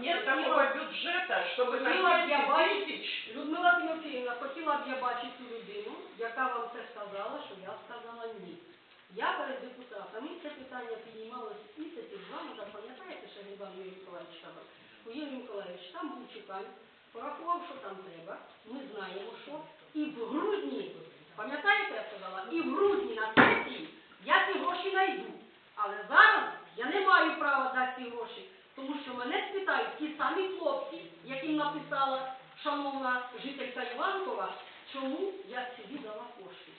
нет такого бюджета, чтобы на Людмила, я 10 бачу- тысяч. Людмила Тимофіївна, хотіла б я бачити цю людину, яка вам це сказала, що я сказала ні. Я перед депутатами це питання піднімалося місяців два назад, пам'ятаєте, що Іван Юрій Миколаївич там? У Юрій Миколаївич там був чекань, порахував, що там треба, ми знаємо, що. І в грудні, пам'ятаєте, я сказала, і в грудні на сесії я ці гроші знайду. Але зараз я не маю права дати ці гроші, тому що мене спитають ті самі хлопці, яким написала шановна жителька Іванкова, чому я собі дала кошти.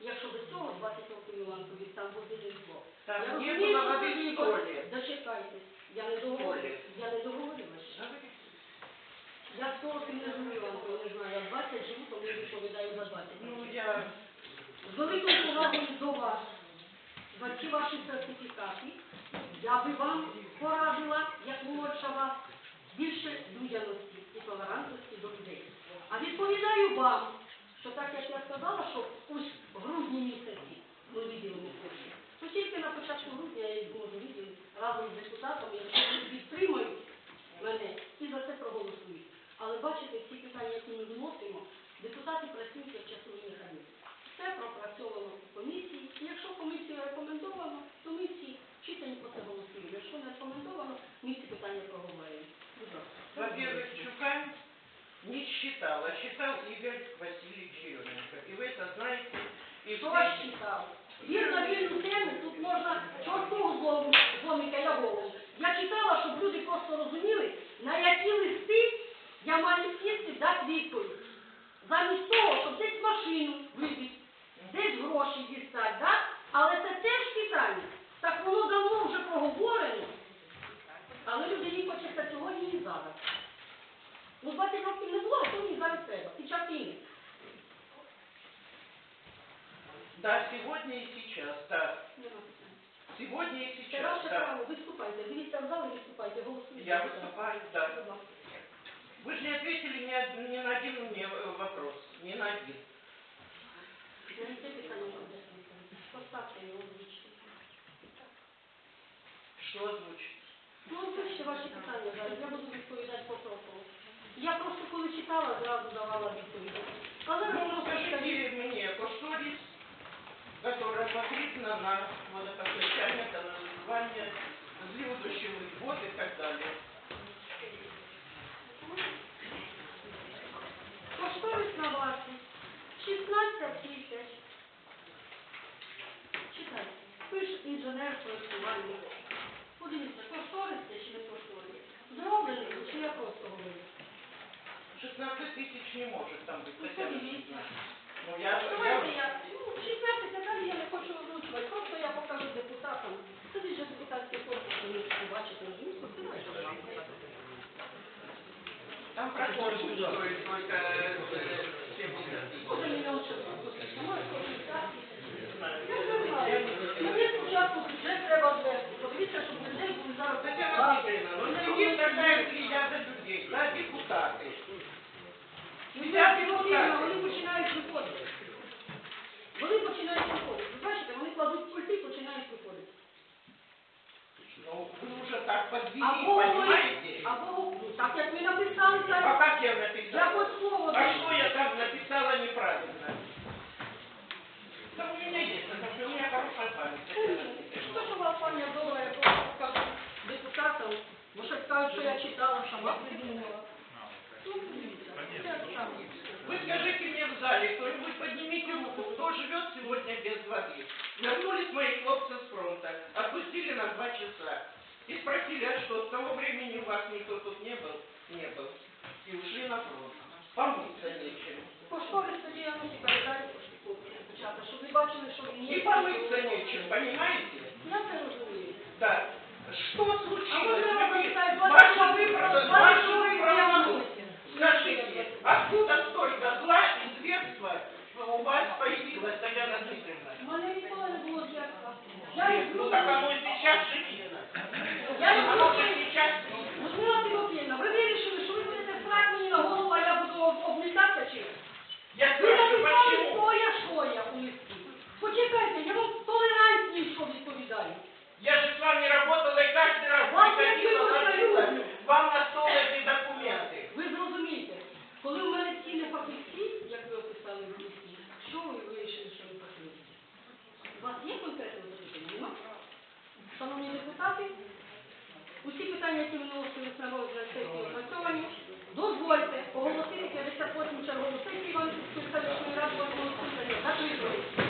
Якщо до цього 20 років Іванкові там буде житло. Я не розумію, що. Дочекайтесь, я не договорила, я не договорила ще. Я 100 років не живу Іванкові, не знаю, я 20 живу, тому я відповідаю за 20 Ну, років. я... З великою повагою до вас, за ці ваші сертифікати, я би вам порадила, як молодша вас, більше людяності і толерантності до людей. А відповідаю вам, що так як я сказала, що в грудні місяці ми виділимо кошти, то тільки на початку грудня я їх зможу виділити разом з депутатами, вони підтримують мене і за це проголосують. Але бачите, всі питання, які ми виносимо, депутати працюють як часовий механізм. Все пропрацьовано в комісії. І якщо комісію рекомендовано, то ми всі чітенько це голосуємо. Якщо не рекомендовано, ми ці питання проговорюємо. Будь ласка. Во-первых, Чукань не считал, а считал Игорь Васильевич Еременко. И вы это знаете. И Хто все- вас читав? Він на вільну тему, тут можна чорту злому, зломика я голову. Я читала, щоб люди просто Да, сегодня и сейчас, да. Нема питань. Сегодня и Це сейчас, ваше да. право, виступайте. Дивіться в зал і виступайте, голосуйте. Я выступаю, да. Будь ласка. Вы же не ответили ни, од- ни на один мне э, вопрос. Ни на один. Я не те питання буду. Поставте його озвучити. Что озвучить? Ну, озвучте ваші питання зараз, я буду відповідати по профілу. Я просто коли читала, зразу давала відповіді. А зараз Ну, просто скажіть. скажите мне, кошторис, который смотрит на нас, водопостачание, канализование, зливо-дождевых вод и так далее. Кошторис на вартість 16 тисяч. Читайте. Пише інженер проєктування. Подивіться, кошторис це чи не кошторис? Зроблений, чи я просто говорю? 16 тысяч не может там быть. Ну, хотя бы. подивіться. Ну, я, Давайте я, я, ну, 16, а далі я не хочу озвучувати, просто я покажу депутатам. Тоді ж депутатський корпус, ви побачите, ну, спостерігайте, що вам там прокол будет стоить только э, 70 Може тысяч. мільйон чоловік, а може 150 тисяч. Не знаю. Я не знаю. Мені спочатку бюджет треба звести. Подивіться, щоб людей були зараз Татьяна багато. Дмитриевна, ну Людей сидит були такая люди. або ви, так як ви написали, А так, как я я написала? хоч слово А даю. что я там написала неправильно? Да у меня есть, потому что у меня хорошая память. Татьяна Дмитриевна. Що ж у вас, пані добра, я просто покажу депутатам, бо ще скажуть, що я читала, сама придумала. Ну, саме. Вы скажите мне в зале, кто-нибудь поднимите руку, кто живет сегодня без воды. Вернулись мои хлопцы с фронта, отпустили на два часа. И спросили, а что, с того времени у вас никто тут не был? Не был. И ушли на фронт. Помыться нечем. Кошторис тоді я ну передаю почати, щоб ви бачили, що він є. И помыться нечем, понимаете? Я це розумію. Да. Что А случилось? можна я Вы- запитаю, Ваше ваша выбор, ваша виносились на розгляд сесії опрацьовані, дозвольте оголосити 58 чергову сесію Іванківської селищної ради 8 скликання закритою.